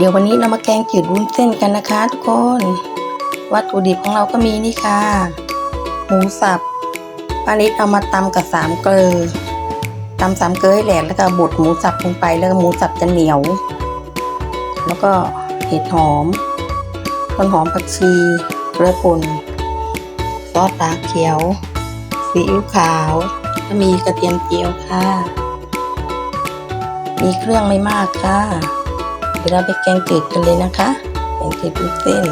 เดี๋ยววันนี้เรามาแกงจืดวุ้นเส้นกันนะคะ ทุกคน วัตถุดิบของเราก็มีนี่ค่ะ หมูสับป้านิดเอามาตำกับสามเกลือตำสามเกลือให้แหลกแล้วก็บดหมูสับลงไปแล้วหมูสับจะเหนียว แล้วก็เห็ดหอม ต้นหอมผักชีเกลือป่นซอสตาเขียวซีอิ๊วขาวก็มีกระเทียมเจียวค่ะ มีเครื่องไม่มากค่ะ ดี๋ยวเราไปแกงจืดกันเลยนะคะแกงจืดวุ้นเส้น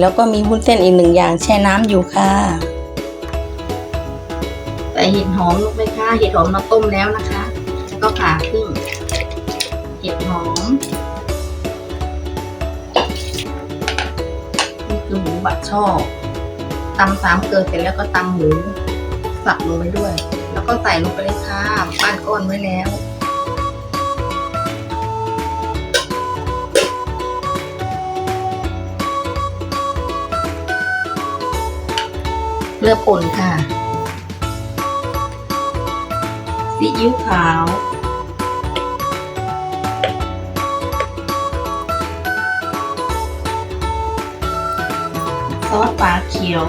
แล้วก็มีวุ้นเส้นอีกหนึ่งอย่างแช่น้ำอยู่ค่ะใส่เห็ดหอมลงไปค่ะ เห็ดหอมเราต้มแล้วนะคะ ก็ผ่าครึ่ง เห็ดหอมนี่คือหมูบัดช่อตำสามเกลือเสร็จแล้วก็ตำหมูสับลงไปด้วย แล้วก็ใส่ลงไปเลยค่ะ ปั้นก้อนไว้แล้ว เกลือป่นค่ะ ซีอิ๊วขาว ซอสปลาเขียว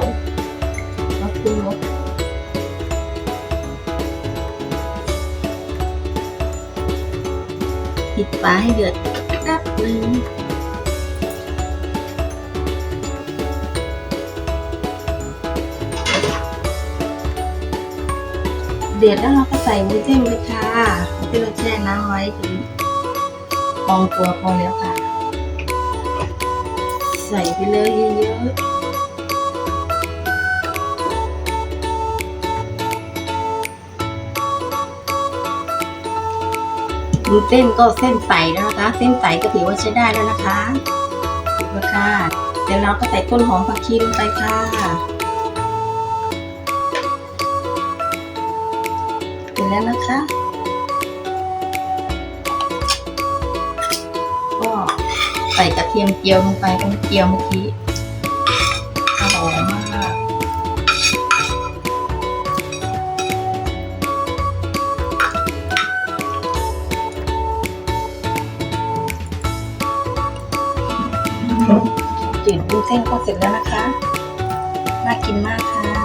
แล้วปรุงรสปิดฝาให้เดือด เดือดแล้วเราก็ใส่วุ้นเส้นเลยค่ะที่เราแช่น้ำไว้ถึงพองตัวพอแล้วค่ะ ใส่ไปเลยเยอะๆวุ้นเส้นก็เส้นใสแล้วนะคะ เส้นใสก็ถือว่าใช้ได้แล้วนะคะถูกแล้วค่ะเดี๋ยวเราก็ใส่ต้นหอมผักชีลงไปค่ะ แล้วนะคะ ก็ใส่กระเทียมเจียวลงไปตรงเจียวเมื่อกี้อร่อยมากจืดวุ้นเส้นก็เสร็จแล้วนะคะ น่ากินมากค่ะ